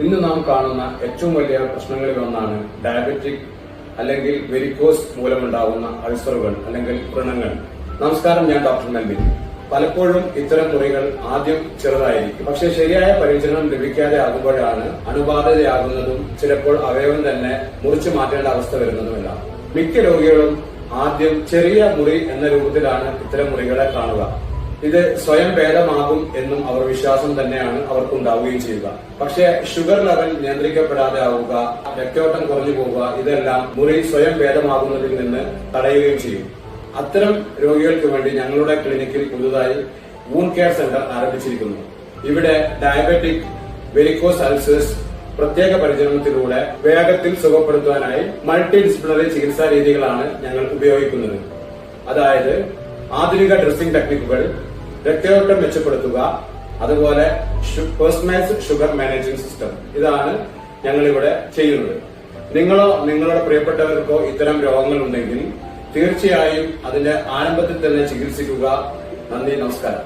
ഇന്ന് നാം കാണുന്ന ഏറ്റവും വലിയ പ്രശ്നങ്ങളിൽ ഒന്നാണ് ഡയബറ്റിക് അല്ലെങ്കിൽ വെരിക്കോസ് മൂലമുണ്ടാകുന്ന അൾസറുകൾ അല്ലെങ്കിൽ വ്രണങ്ങൾ. നമസ്കാരം ഞാൻ ഡോക്ടർ നൽകി പലപ്പോഴും ഇത്തരം മുറികൾ ആദ്യം ചെറുതായിരിക്കും. പക്ഷേ ശരിയായ പരിചരണം ലഭിക്കാതെ ആകുമ്പോഴാണ് അണുബാധിതയാകുന്നതും ചിലപ്പോൾ അവയവം തന്നെ മുറിച്ചു മാറ്റേണ്ട അവസ്ഥ വരുന്നതുമില്ല. മിക്ക രോഗികളും ആദ്യം ചെറിയ മുറി എന്ന രൂപത്തിലാണ് ഇത്തരം മുറികളെ കാണുക. ഇത് സ്വയം ഭേദമാകും എന്നും അവർ വിശ്വാസം തന്നെയാണ് അവർക്കുണ്ടാവുകയും ചെയ്യുക. പക്ഷേ ഷുഗർ ലെവൽ നിയന്ത്രിക്കപ്പെടാതെ ആവുക രക്തയോട്ടം കുറഞ്ഞു പോവുക ഇതെല്ലാം മുറി സ്വയം ഭേദമാകുന്നതിൽ നിന്ന് തടയുകയും ചെയ്യും. അത്തരം രോഗികൾക്ക് വേണ്ടി ഞങ്ങളുടെ ക്ലിനിക്കിൽ പുതുതായി വൂൺ കെയർ സെന്റർ ആരംഭിച്ചിരിക്കുന്നു. ഇവിടെ ഡയബറ്റിക് വെരിക്കോസ് അൾസേഴ്സ് പ്രത്യേക പരിചരണത്തിലൂടെ വേഗത്തിൽ സുഖപ്പെടുത്താനായി മൾട്ടി ഡിസിപ്ലിനറി ചികിത്സാ രീതികളാണ് ഞങ്ങൾ ഉപയോഗിക്കുന്നത്. അതായത് ആധുനിക ഡ്രസ്സിംഗ് ടെക്നിക്കുകൾ രക്തയോട്ടം മെച്ചപ്പെടുത്തുക. അതുപോലെ പേഴ്സണൈസ് ഷുഗർ മാനേജിംഗ് സിസ്റ്റം ഇതാണ് ഞങ്ങൾ ഇവിടെ ചെയ്യുന്നത്. നിങ്ങളോ നിങ്ങളുടെ പ്രിയപ്പെട്ടവർക്കോ ഇത്തരം രോഗങ്ങൾ ഉണ്ടെങ്കിൽ തീർച്ചയായും അതിന്റെ ആരംഭത്തിൽ തന്നെ ചികിത്സിക്കുക. നന്ദി നമസ്കാരം.